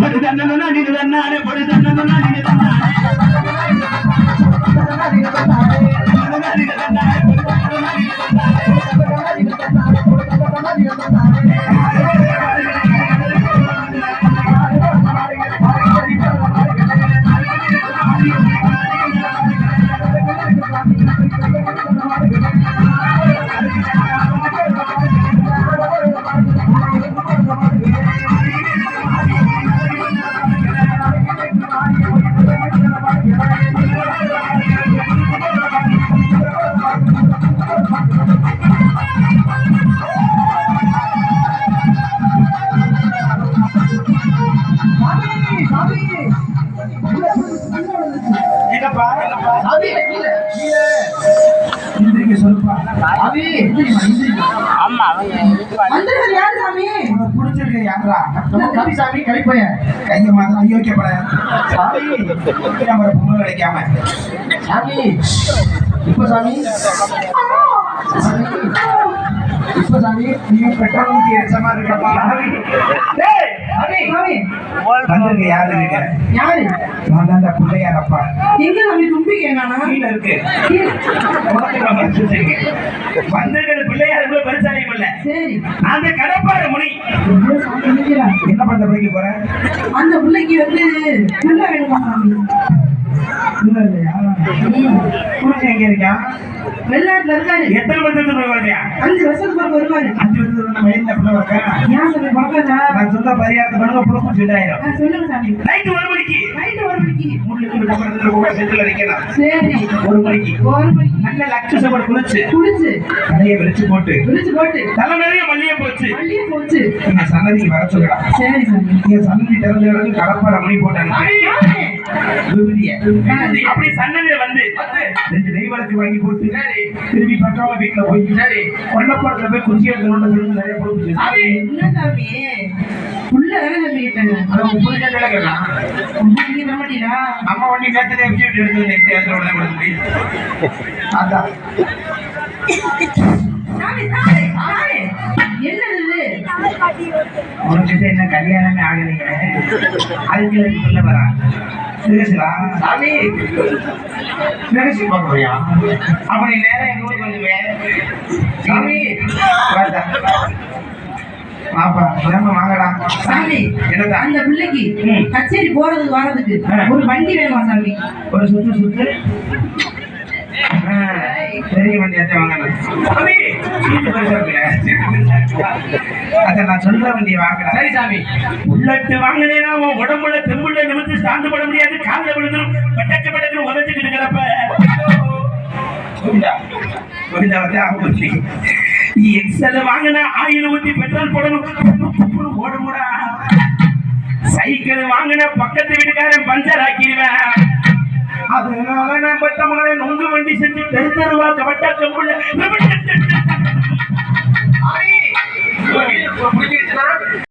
பொடி தன்னனா நீங்க தன்னானே பொடி தன்னனா என்னப்பா? சாமி கீழே. கீழே. இந்திரிக்க சொல்லுப்பா. சாமி எந்திரிமா எந்திரிமா வந்தது யாரு சாமி? பிடிச்சிருக்க யாரா நம்ம கவி சாமி கவிப்பையன் கைய மாத்திரம் அயோக்கியப்பட சாமி நம்ம பொண்ணு கிடைக்காம? சாமி இப்ப சாமி? இப்ப சாமி? நீ பெட்ரோல் ஊத்தி எரிச்சமா இருக்கப்பா டேய் சாமி. சாமி. வந்திருக்க யாரு யாரு? நான் தான் பிள்ளையாரப்பா எங்க சாமி தும்பிக்கை காணா கீழே இருக்கு. நான். வந்திருக்கிறது பிள்ளையார் இவ்வளவு பெருசாலையும் இல்ல. அந்த கடப்பாறை முனி. என்ன பண்ண படிக்க போற? அந்த பிள்ளைக்கு வந்து புள்ள வேணுமா இல்லையா? எங்க இருக்கான் வெளிநாட்டுல இருக்காரு. எத்தனை வருஷத்துக்கு போய் வருவியா அஞ்சு வருஷத்துக்கு வருவாரு. அஞ்சு வருஷத்துக்கு நம்ம வயல்ல பிள்ளை நான் சொன்ன பரிகாரத்தை பண்ணுங்க புழுக்கும் சொல்லிட்டாயிரம் சொல்லுங்க சாமி. நைட்டு ஒரு மணிக்கு. நைட்டு ஒரு மணிக்கு. கூட நிக்கலாம் சரி. ஒரு மணிக்கு. ஒரு மணிக்கு. நல்ல லட்ச சபர் குளிச்சு. குடிச்சு தலையை வெளிச்சு போட்டு. விழிச்சு போட்டு. தலை நிறைய மல்லிகை போச்சு. வண்டியை போச்சு. எங்க சன்னதிக்கு வர சொல்லலாம் சரி சாமி. எங்க சன்னதி திறந்த இடத்துக்கு கடப்பாறை மணி போட்டாங்க. அப்படி சன்னதியில வந்து ரெண்டு நெய் விளக்கு வாங்கி போட்டு திரும்பி பக்காவ வீட்டுல போய் கொல்லப்புறத்துல போய் குச்சி நிறைய போட்டு என்ன சாமி? தானே முப்பது கேட்டு? கேட்கலாம் அம்மா எப்படி எடுத்து எப்படி அதான். சாமி சாமி சாமி. உனக்கிட்ட என்ன கல்யாணமே ஆகலைங்க அதுக்கு சொல்ல வரா. சிவசிவா சாமி சிவசி பார்க்கறியா? அப்ப நீ நேரம் எங்க ஊருக்கு சாமி பாப்பா வாங்கடா. சாமி அந்த பிள்ளைக்கு. கச்சேரி போறதுக்கு வரதுக்கு ஆ. ஒரு வண்டி வேணுமா சாமி? ஒரு சுத்து சுத்து. ஆ, பெரிய வண்டியாத்தே வாங்கணும் சாமி சீட்டு பெருசா இருக்குல்ல? அத நான் சொல்ற வண்டியை வாங்கடா சரி சாமி உள்ளட்டு வாங்கினேனா உன் உடம்புல தெம்புல நிமித்து சாந்து போட முடியாது காலில் விழுந்துரும் பட்டக்கு பட்டக்கு உதச்சிக்கிட்டு இருக்கிறப்ப கோவிந்தா கோவிந்தா வந்து ஆகுச்சு எக்ஸல் வாங்கினா ஆயில் ஊத்தி பெட்ரோல் போடணும் ஓடுமுடா சைக்கிள் வாங்கின பக்கத்து வீட்டுக்காரன் பஞ்சர் ஆக்கிடுவேன் அதனால நான் பத்த மகளை நொங்கு வண்டி செஞ்சு தெரு தெருவா கவட்டா கம்புள்ள புரிஞ்சிருச்சுனா